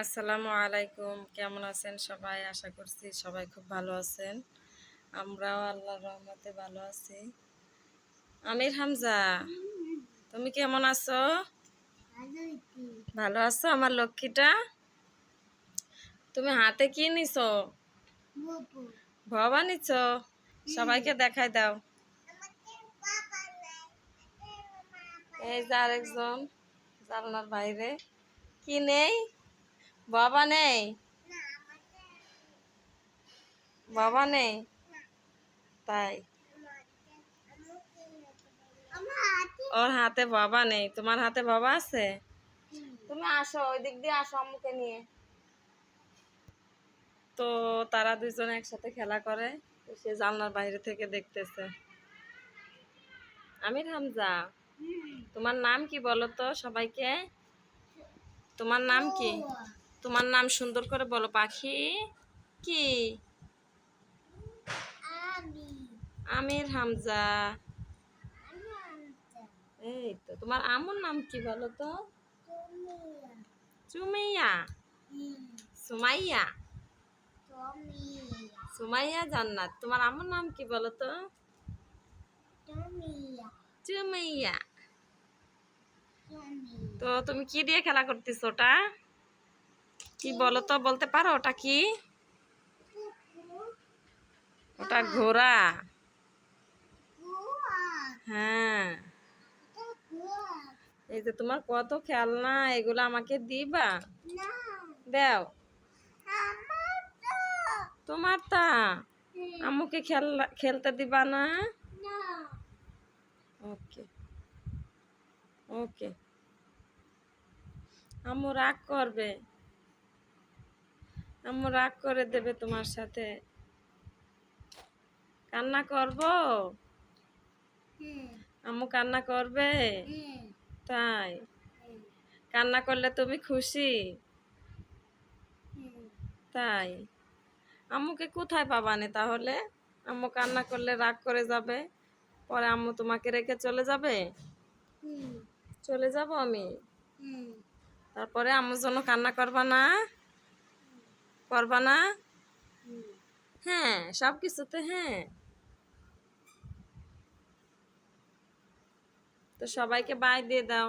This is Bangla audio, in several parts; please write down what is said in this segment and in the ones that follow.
আসসালামু আলাইকুম। কেমন আছেন সবাই? আশা করছি সবাই খুব ভালো আছেন। আমরাও আল্লাহর রহমতে ভালো আছি। আমির হামজা, তুমি কেমন আছো? ভালো আছো? আমার লক্ষ্মীটা? তুমি হাতে কি নিছো? ভবা নিছ? সবাইকে দেখাই দাও। এই যে আরেকজন, জানলার বাইরে। কি নেই? বাবা নেই? বাবা নেই? তাই। ওর হাতে বাবা নেই। তোমার হাতে বাবা আছে? তুমি আসো, ওই দিক দিয়ে আসো আম্মুকে নিয়ে। তো তারা দুজন একসাথে খেলা করে, সে জানলার বাইরে থেকে দেখতেছে। আমির হামজা, তোমার নাম কি বলো তো সবাইকে? তোমার নাম কি? তোমার নাম সুন্দর করে বলো পাখি। কি? আমির হামজা। এই তো তোমার আমুর নাম কি বলো তো? চুমিয়া। সুমাইয়া। সুমাইয়া জান্নাত। তোমার আমুর নাম কি বলো তো? চুমাইয়া তো তুমি কি দিয়ে খেলা করতেছ ওটা? কি বলো তো বলতে পারো? ওটা কি? ওটা ঘোড়া। হ্যাঁ। এই যে তোমার কত খেলনা, এগুলো আমাকে দিবা? দাও। তোমার তা? আম্মুকে খেলনা, খেলতে দিবা না? ওকে। ওকে। আম্মু রাগ করবে। আম্মু রাগ করে দেবে তোমার সাথে। কান্না করব? আম্মু কান্না করবে? তাই? কান্না করলে তুমি খুশি? তাই? আম্মুকে কোথায় পাবানে তাহলে? আম্মু কান্না করলে রাগ করে যাবে? পরে আম্মু তোমাকে রেখে চলে যাবে? চলে যাব আমি? তারপরে আম্মুর জন্য কান্না করবা না? করবা না? হ্যাঁ সব কিছুতে হ্যাঁ। তো সবাইকে বাই দিয়ে দাও।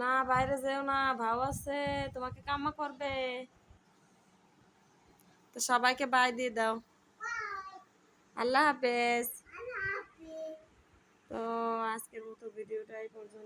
না, বাইরে যেও না, ভাও আছে, তোমাকে কামা করবে। তো সবাইকে বাই দিয়ে দাও। আল্লাহ হাফেজ। তো আজকের মতো ভিডিওটা এই পর্যন্তই।